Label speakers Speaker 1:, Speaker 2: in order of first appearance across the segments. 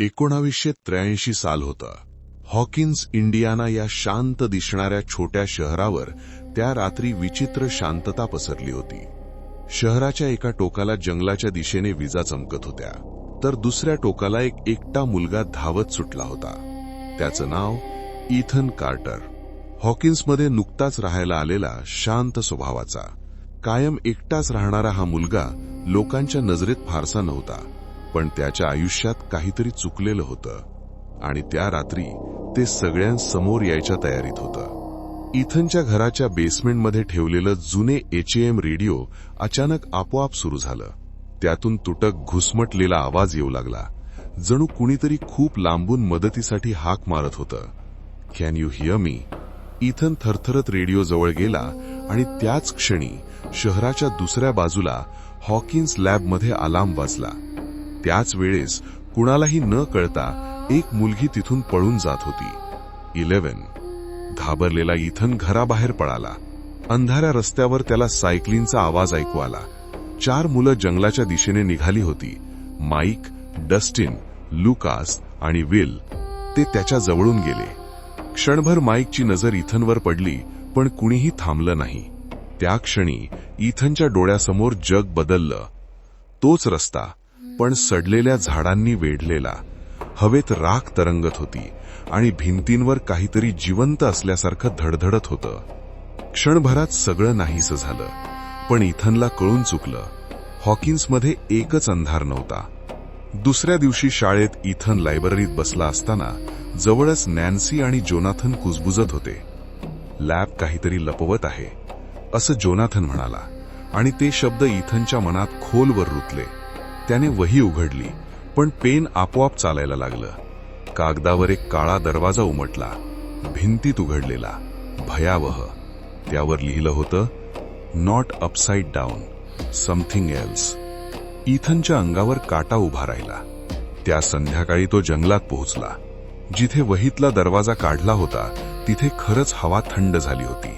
Speaker 1: एकोणावीसशे त्र्याऐंशी साल होतं. हॉकिन्स इंडियाना या शांत दिसणाऱ्या छोट्या शहरावर त्या रात्री विचित्र शांतता पसरली होती. शहराच्या एका टोकाला जंगलाच्या दिशेने विजा चमकत होत्या. तर दुसऱ्या टोकाला एक एकटा मुलगा धावत सुटला होता. त्याचं नाव इथन कार्टर. हॉकिन्समध्ये नुकताच राहायला आलेला शांत स्वभावाचा कायम एकटाच राहणारा हा मुलगा लोकांच्या नजरेत फारसा नव्हता. पण त्याच्या आयुष्यात काहीतरी चुकलेलं होतं. आणि त्या रात्री ते सगळ्यांसमोर यायच्या तयारीत होतं. इथनच्या घराच्या बेसमेंटमध्ये ठेवलेलं जुने एचएम रेडिओ अचानक आपोआप सुरू झालं. त्यातून तुटक घुसमटलेला आवाज येऊ लागला. जणू कुणीतरी खूप लांबून मदतीसाठी हाक मारत होतं. कॅन यू हिअर मी इथन थरथरत रेडिओ जवळ गेला आणि त्याच क्षणी शहराच्या दुसऱ्या बाजूला हॉकिन्स लॅबमध्ये अलार्म वाजला. त्याच वेळेस कुणालाही न कळता एक मुलगी तिथून पळून जात होती. इलेव्हन. घाबरलेला इथन घराबाहेर पळाला. अंधाऱ्या रस्त्यावर त्याला सायकलिंगचा आवाज ऐकू आला. चार मुलं जंगलाच्या दिशेने निघाली होती. माईक डस्टिन लुकास आणि विल ते त्याच्या जवळून गेले. क्षणभर माईकची नजर इथनवर पडली पण कुणीही थांबलं नाही. त्या क्षणी इथनच्या डोळ्यासमोर जग बदललं. तोच रस्ता पण सडलेल्या झाडांनी वेढलेला. हवेत राख तरंगत होती आणि भिंतींवर काहीतरी जिवंत असल्यासारखं धडधडत होतं. क्षणभरात सगळं नाहीसं झालं पण इथनला कळून चुकलं. हॉकिन्समध्ये एकच अंधार नव्हता. दुसऱ्या दिवशी शाळेत इथन लायब्ररीत बसला असताना जवळच नॅन्सी आणि जोनाथन कुजबुजत होते. लॅब काहीतरी लपवत आहे असं जोनाथन म्हणाला आणि ते शब्द इथनच्या मनात खोलवर रुतले. त्याने वही उघडली पण पेन आपोआप चालायला लागलं. कागदावर एक काळा दरवाजा उमटला भिंतीत उघडलेला भयावह. त्यावर लिहिलं होतं not upside down something else इथनच्या अंगावर काटा उभा राहिला. त्या संध्याकाळी तो जंगलात पोहोचला. जिथे वहीतला दरवाजा काढला होता तिथे खरंच हवा थंड झाली होती.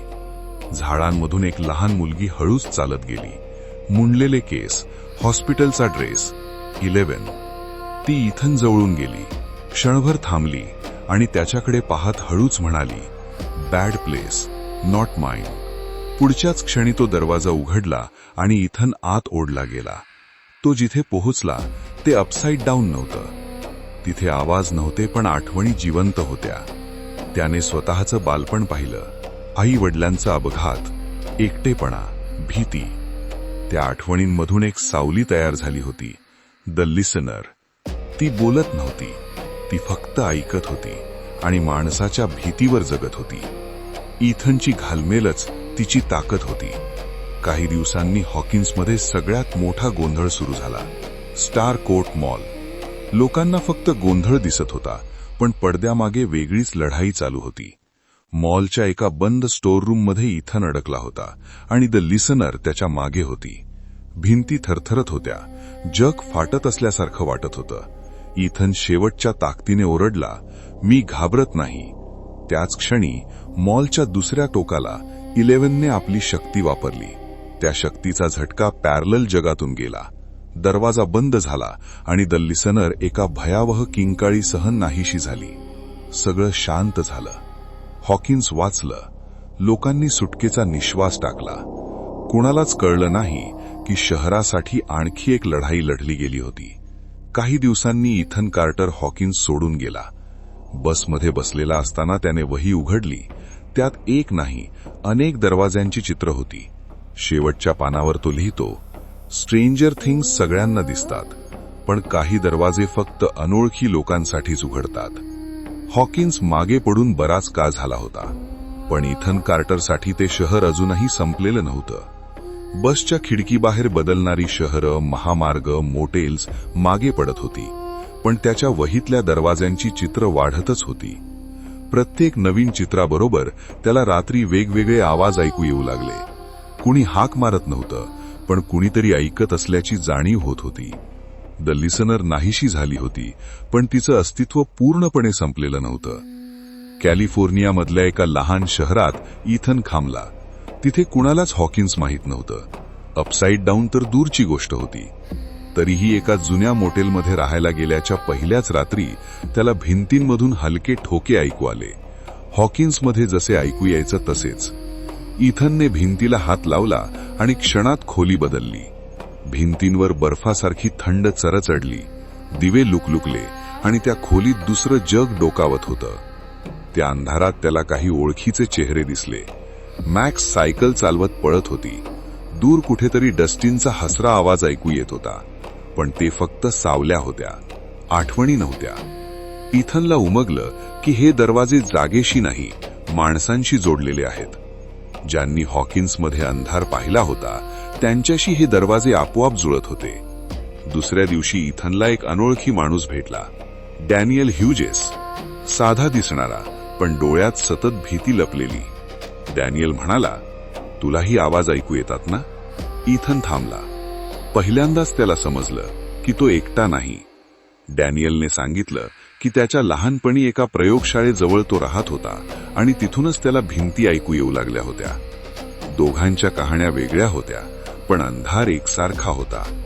Speaker 1: झाडांमधून एक लहान मुलगी हळूच चालत गेली. मुंडलेले केस हॉस्पिटलचा ड्रेस इलेव्हन. ती इथन जवळून गेली. क्षणभर थांबली आणि त्याच्याकडे पाहत हळूच म्हणाली बॅड प्लेस नॉट माइंड पुढच्याच क्षणी तो दरवाजा उघडला आणि इथन आत ओढला गेला. तो जिथे पोहोचला ते अपसाईड डाऊन नव्हतं. तिथे आवाज नव्हते पण आठवणी जिवंत होत्या. त्याने स्वतःचं बालपण पाहिलं. आई वडिलांचा अपघात एकटेपणा भीती. त्या आठवणींमधून एक सावली तयार झाली होती. द लिसनर ती बोलत नव्हती. ती फक्त ऐकत होती आणि माणसाच्या भीतीवर जगत होती. इथनची घालमेलच तिची ताकद होती. काही दिवसांनी हॉकिन्समध्ये सगळ्यात मोठा गोंधळ सुरू झाला. Star Court Mall. लोकांना फक्त गोंधळ दिसत होता पण पडद्यामागे वेगळीच लढाई चालू होती. मॉलच्या एका बंद स्टोर रूममध्ये इथन अडकला होता आणि द लिसनर त्याच्यामागे होती. भिंती थरथरत होत्या. जग फाटत असल्यासारखं वाटत होतं. इथन शेवटच्या ताकदीने ओरडला मी घाबरत नाही. त्याच क्षणी मॉलच्या दुसऱ्या टोकाला इलेव्हनने आपली शक्ती वापरली. त्या शक्तीचा झटका पॅरल जगातून गेला. दरवाजा बंद झाला आणि द लिसनर एका भयावह किंकाळीसह नाहीशी झाली. सगळं शांत झालं. हॉकिन्स वाचलं लोकांनी सुटकेचा निश्वास टाकला. कुणालाच कळलं नाही की शहरासाठी आणखी एक लढाई लढली गेली होती. काही दिवसांनी इथन कार्टर हॉकिन्स सोडून गेला. बसमध्ये बसलेला असताना त्याने वही उघडली. त्यात एक नाही अनेक दरवाज्यांची चित्र होती. शेवटच्या पानावर तो लिहितो स्ट्रेंजर थिंग्स सगळ्यांना दिसतात पण काही दरवाजे फक्त अनोळखी लोकांसाठीच उघडतात. हॉकिन्स मागे पडून बराच काळ झाला होता. पण इथन कार्टरसाठी ते शहर अजूनही संपलेलं नव्हतं. बसच्या खिडकीबाहेर बदलणारी शहरं महामार्ग मोटेल्स मागे पडत होती. पण त्याच्या वहीतल्या दरवाज्यांची चित्र वाढतच होती. प्रत्येक नवीन चित्राबरोबर त्याला रात्री वेगवेगळे आवाज ऐकू येऊ लागले. कुणी हाक मारत नव्हतं पण कुणीतरी ऐकत असल्याची जाणीव होत होती. द लिसनर नाहीशी झाली होती पण तिचं अस्तित्व पूर्णपणे संपलेलं नव्हतं. कॅलिफोर्नियामधल्या एका लहान शहरात इथन खांबला तिथे कुणालाच हॉकिन्स माहीत नव्हतं. अपसाईड डाऊन तर दूरची गोष्ट होती. तरीही एका जुन्या मोटेलमध्ये राहायला गेल्याच्या पहिल्याच रात्री त्याला भिंतींमधून हलके ठोके ऐकू आले. हॉकिन्समध्ये जसे ऐकू यायचं तसेच. इथनने भिंतीला हात लावला आणि क्षणात खोली बदलली. भिंतींवर बर्फासारखी थंड चरचडली दिवे लुकलुकले आणि त्या खोलीत दुसरं जग डोकावत होतं. त्या अंधारात त्याला काही ओळखीचे चेहरे दिसले. मॅक्स सायकल चालवत पळत होती. दूर कुठेतरी डस्टिनचा हसरा आवाज ऐकू येत होता. पण ते फक्त सावल्या होत्या. आठवणी नव्हत्या. इथनला उमगलं की हे दरवाजे जागेशी नाही माणसांशी जोडलेले आहेत. ज्यांनी हॉकिन्समध्ये अंधार पाहिला होता त्यांच्याशी हे दरवाजे आपोआप जुळत होते. दुसऱ्या दिवशी इथनला एक अनोळखी माणूस भेटला. Daniel Hughes. साधा दिसणारा पण डोळ्यात सतत भीती लपलेली. डॅनियल म्हणाला तुलाही आवाज ऐकू येतात ना? इथन थांबला. पहिल्यांदाच त्याला समजलं की तो एकटा नाही. डॅनियलने सांगितलं की त्याच्या लहानपणी एका प्रयोगशाळेजवळ तो राहत होता आणि तिथूनच त्याला भिंती ऐकू येऊ लागल्या होत्या. दोघांच्या कहाण्या वेगळ्या होत्या. पण अंधार एकसारखा होता.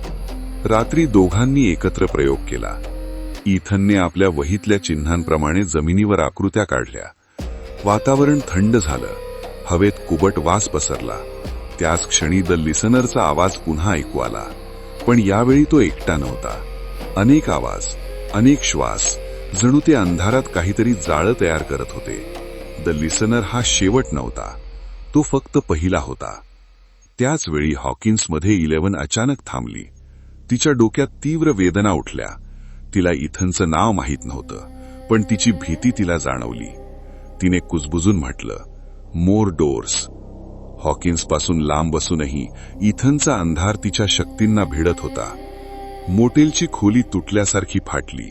Speaker 1: रात्री दोघांनी एकत्र प्रयोग केला. इथनने आपल्या वहीतल्या चिन्हांप्रमाणे जमिनीवर आकृत्या काढल्या. वातावरण थंड झालं. हवेत कुबट वास पसरला. त्याच क्षणी द लिसनरचा आवाज पुन्हा ऐकू आला. पण यावेळी तो एकटा नव्हता. अनेक आवाज अनेक श्वास जणू ते अंधारात काहीतरी जाळं तयार करत होते. द लिसनर हा शेवट नव्हता. तो फक्त पहिला होता. त्याचवेळी हॉकिन्समध्ये इलेव्हन अचानक थांबली. तिच्या डोक्यात तीव्र वेदना उठल्या. तिला इथनचं नाव माहीत नव्हतं पण तिची भीती तिला जाणवली. तिने कुजबुजून म्हटलं मोर डोर्स. हॉकिन्सपासून लांब असूनही इथनचा अंधार तिच्या शक्तींना भिडत होता. मोटेलची खोली तुटल्यासारखी फाटली.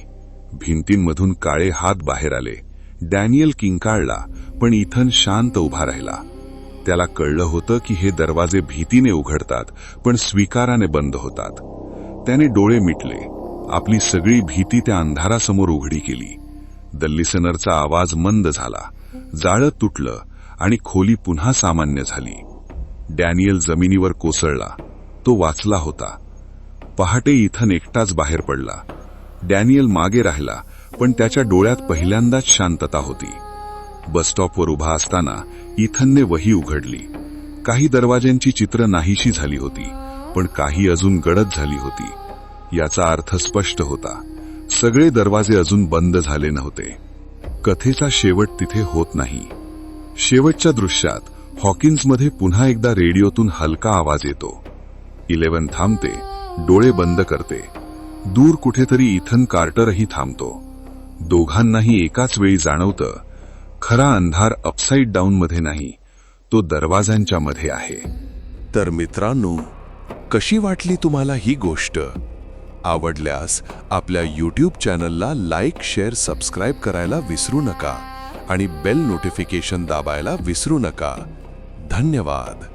Speaker 1: भिंतींमधून काळे हात बाहेर आले. डॅनियल किंकाळला पण इथन शांत उभा राहिला. त्याला कळलं होतं की हे दरवाजे भीतीने उघडतात पण स्वीकाराने बंद होतात. त्याने डोळे मिटले. आपली सगळी भीती त्या अंधारासमोर उघडी केली. दल्लीसनरचा आवाज मंद झाला. जाळं तुटलं आणि खोली पुन्हा सामान्य झाली. डॅनियल जमिनीवर कोसळला. तो वाचला होता. पहाटे इथन एकटाच बाहेर पडला. डॅनियल मागे राहिला पण त्याच्या डोळ्यात पहिल्यांदाच शांतता होती. बसस्टॉपवर उभा असताना इथनने वही उघडली. काही दरवाज्यांची चित्र नाहीशी झाली होती पण काही अजून गडद झाली होती. याचा अर्थ स्पष्ट होता. सगळे दरवाजे अजून बंद झाले नव्हते. कथेचा शेवट तिथे होत नाही. शेवटच्या दृश्यात हॉकिन्समध्ये पुन्हा एकदा रेडिओतून हलका आवाज येतो. इलेव्हन थांबते डोळे बंद करते. दूर कुठेतरी इथन कार्टरही थांबतो. दोघांनाही एकाच वेळी जाणवतं खरा अंधार अपसाईड डाऊन मध्ये नाही तो दरवाजांच्या मध्ये आहे.
Speaker 2: तर मित्रांनो कशी वाटली तुम्हाला ही गोष्ट? आवडल्यास आपल्या यूट्यूब चॅनलला लाईक शेअर सबस्क्राईब करायला विसरू नका आणि बेल नोटिफिकेशन दाबायला विसरू नका. धन्यवाद.